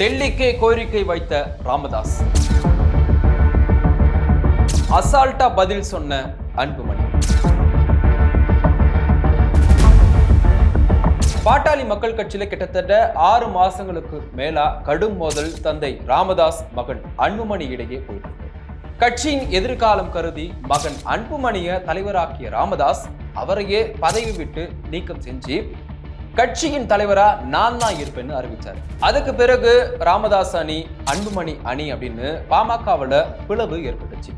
டெல்லிக்கே கோரிக்கை வைத்த ராமதாஸ். அசால்ட்டா பதில் சொன்ன அன்புமணி. பாட்டாளி மக்கள் கட்சியில கிட்டத்தட்ட ஆறு மாசங்களுக்கு மேலா கடும் மோதல் தந்தை ராமதாஸ் மகன் அன்புமணி இடையே போயிட்டு கட்சியின் எதிர்காலம் கருதி மகன் அன்புமணிய தலைவராக்கிய ராமதாஸ் அவரையே பதவி விட்டு நீக்கம் செஞ்சு கட்சியின் தலைவரா நான் தான் இருப்பேன்னு அறிவித்தார் அதுக்கு பிறகு ராமதாஸ் அணி அன்புமணி அணி அப்படின்னு பாமகவில் பிளவு ஏற்பட்டுச்சு.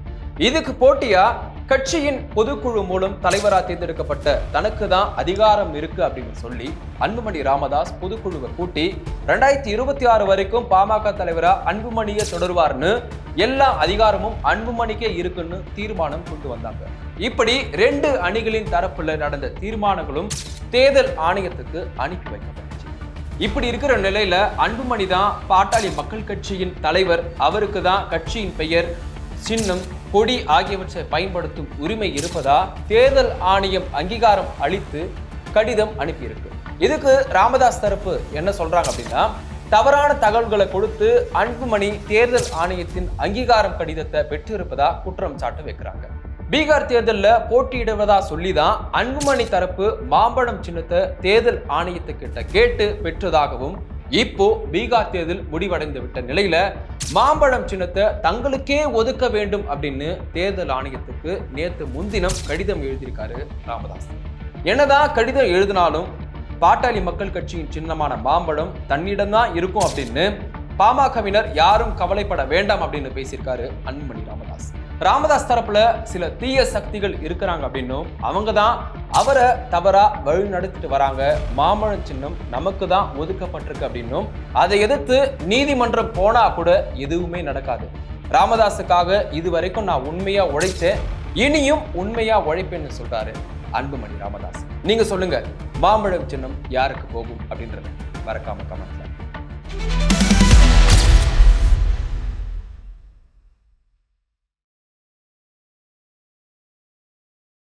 இதுக்கு போட்டியா கட்சியின் பொதுக்குழு மூலம் தலைவராக தேர்ந்தெடுக்கப்பட்ட தனக்கு தான் அதிகாரம் இருக்கு அப்படின்னு சொல்லி அன்புமணி ராமதாஸ் பொதுக்குழுவை கூட்டி ரெண்டாயிரத்தி இருபத்தி ஆறு வரைக்கும் பாமக தலைவரா அன்புமணியை தொடர்வார்னு எல்லா அதிகாரமும் அன்புமணிக்கே இருக்குன்னு தீர்மானம் கொண்டு வந்தாங்க. இப்படி ரெண்டு அணிகளின் தரப்புல நடந்த தீர்மானங்களும் தேர்தல் ஆணையத்துக்கு அனுப்பி வைக்கப்பட்டுச்சு. இப்படி இருக்கிற நிலையில அன்புமணி தான் பாட்டாளி மக்கள் கட்சியின் தலைவர். அவருக்கு தான் கட்சியின் பெயர் சின்னம் கொடி ஆகியவற்றை பயன்படுத்தும் உரிமை இருப்பதா தேர்தல் ஆணையம் அங்கீகாரம் அளித்து கடிதம் அனுப்பியிருக்கு. இதுக்கு ராமதாஸ் தரப்பு என்ன சொல்றாங்க அப்படின்னா தவறான தகவல்களை கொடுத்து அன்புமணி தேர்தல் ஆணையத்தின் அங்கீகாரம் கடிதத்தை பெற்றிருப்பதா குற்றம் சாட்டு வைக்கிறாங்க. பீகார் தேர்தலில் போட்டியிடுவதா சொல்லி தான் அன்புமணி தரப்பு மாம்பழம் சின்னத்தை தேர்தல் ஆணையத்துக்கிட்ட கேட்டு பெற்றதாகவும் இப்போ பீகார் தேர்தல் முடிவடைந்து விட்ட நிலையில மாம்பழம் சின்னத்தை தங்களுக்கே ஒதுக்க வேண்டும் அப்படின்னு தேர்தல் ஆணையத்துக்கு நேற்று முன்தினம் கடிதம் எழுதியிருக்காரு ராமதாஸ். என்னதான் கடிதம் எழுதினாலும் பாட்டாளி மக்கள் கட்சியின் சின்னமான மாம்பழம் தன்னிடம்தான் இருக்கும் அப்படின்னு பாமகவினர் யாரும் கவலைப்பட வேண்டாம் அப்படின்னு பேசியிருக்காரு அன்புமணி ராமதாஸ். ராமதாஸ் தரப்புல சில தீய சக்திகள் இருக்கிறாங்க அப்படின்னும் அவங்க தான் அவரை தவறா வழி நடத்திட்டு வராங்க. மாம்பழம் சின்னம் நமக்கு தான் ஒதுக்கப்பட்டிருக்கு அப்படின்னும் அதை எதிர்த்து நீதிமன்றம் போனா கூட எதுவுமே நடக்காது. ராமதாஸுக்காக இது வரைக்கும் நான் உண்மையா உழைச்சேன் இனியும் உண்மையா உழைப்பேன்னு சொல்றாரு அன்புமணி ராமதாஸ். நீங்க சொல்லுங்க மாம்பழம் சின்னம் யாருக்கு போகும் அப்படின்றத மறக்காம கமெண்ட்ல